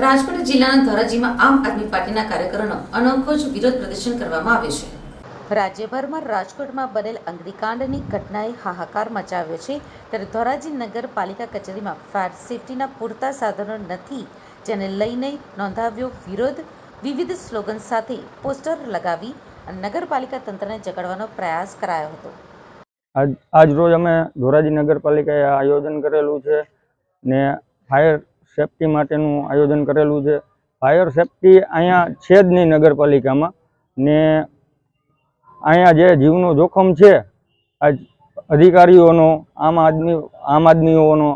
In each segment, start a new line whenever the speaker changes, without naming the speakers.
રાજકોટ જિલ્લાના ધોરાજીમાં આમ આદમી પાર્ટીના કાર્યકરોનો અનોખો જ વિરોધ પ્રદર્શન કરવામાં આવ્યો છે. રાજ્યભરમાં રાજકોટમાં બનેલ અગ્નિકાંડની ઘટનાએ હાહાકાર મચાવ્યો છે. ત્યારે ધોરાજી નગરપાલિકા કચેરીમાં ફાયર સેફટીના પૂરતા સાધનો નથી જેને લઈને નોંધાવ્યો વિરોધ. વિવિધ સ્લોગન સાથે પોસ્ટર લગાવી અને નગરપાલિકા તંત્રને જગાડવાનો પ્રયાસ કરાયો હતો.
આજ આજ રોજ અમે ધોરાજી નગરપાલિકાએ આયોજન કરેલું છે ને ફાયર સેફટી માટેનું આયોજન કરેલું છે. ફાયર સેફટી અહીંયા છે જ નહીં નગરપાલિકામાં. ને અહીંયા જે જીવનો જોખમ છે અધિકારીઓનો આમ આદમી આમ આદમીઓનો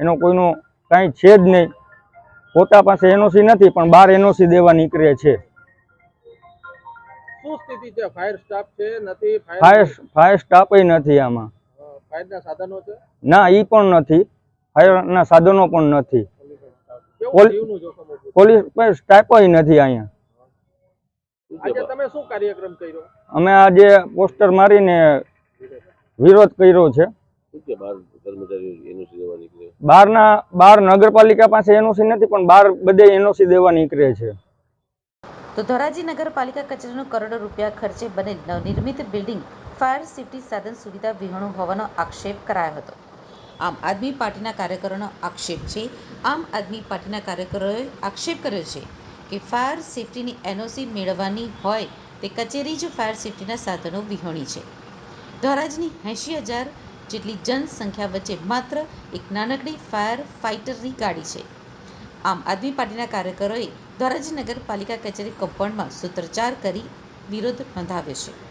એનો કોઈનો કાંઈ છે જ નહીં. પોતા પાસે એનઓસી નથી પણ બહાર એનઓસી દેવા નીકળે છે.
ફાયર સ્ટાફ નથી?
આમાં.
છે?
ના એ પણ નથી. ફાયરના સાધનો પણ નથી. પોલીસ પણ સ્ટાફય નથી અહીંયા.
આજે તમે શું કાર્યક્રમ કર્યો?
અમે આજે પોસ્ટર મારીને વિરોધ કર્યો છે. બહારના બહાર નગરપાલિકા પાસે એનઓસી નથી પણ બહાર બધે એનઓસી દેવા નીકળે છે.
તો ધોરાજી નગરપાલિકા કચેરીનું કરોડો રૂપિયા ખર્ચે બનેલ નવનિર્મિત બિલ્ડિંગ ફાયર સેફટી સાધન સુવિધા વિહોણું હોવાનો આક્ષેપ કરાયો હતો. આમ આદમી પાર્ટીના કાર્યકરોનો આક્ષેપ છે. આમ આદમી પાર્ટીના કાર્યકરોએ આક્ષેપ કર્યો છે કે ફાયર સેફટીની એનઓસી મેળવવાની હોય તે કચેરી જ ફાયર સેફ્ટીના સાધનો વિહોણી છે. ધોરાજની એંશી હજાર જેટલી જનસંખ્યા વચ્ચે માત્ર એક નાનકડી ફાયર ફાઇટરની ગાડી છે. આમ આદમી પાર્ટીના કાર્યકરોએ ધોરાજી નગરપાલિકા કચેરી કમ્પાઉન્ડમાં સૂત્રોચ્ચાર કરી વિરોધ નોંધાવ્યો છે.